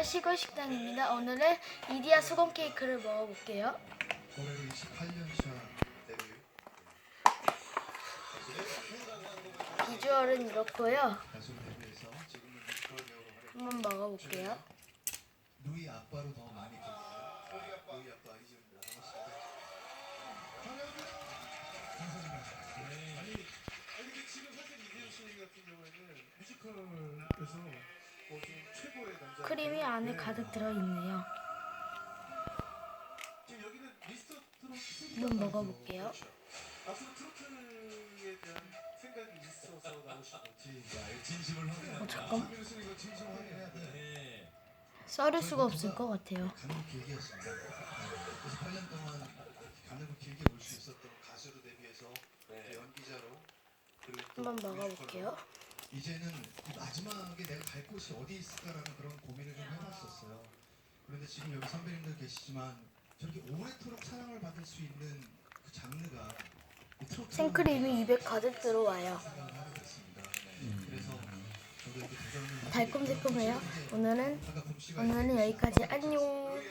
안녕하세요. 시골 식당입니다. 오늘은 이디야 수건 케이크를 먹어볼게요. 올해로 28년차 데뷔. 비주얼은 이렇고요. 한번 먹어볼게요. 누이 아빠로 더 많이 누이 아빠 같은 경우에는 뮤지컬에서 뭐좀 남자. 크림이 안에 가득 들어있네요. 한번 먹어볼게요. 그렇죠. 진심을 확인해야 어, 잠깐. 돼. 썰을 수가 없을 것 같아요. 가는 길게 했습니다. 네. 그래서 8년 동안 가는 길게 올수 있었던 가수로 데뷔해서 또 연기자로 그리고 또 한번 먹어볼게요. 이제는 이 마지막에 내가 갈 곳이 어디 있을까라는 그런 고민을 좀 해봤었어요. 그런데 지금 여기 선배님들 계시지만 저렇게 오래도록 사랑을 받을 수 있는 그 장르가 이 트로트 생크림이 입에 가득 들어와요. 생각을 하게 됐습니다. 네. 그래서 저도 이렇게 도전을 달콤새콤해요. 오늘은 오늘은 여기까지 안녕. 예,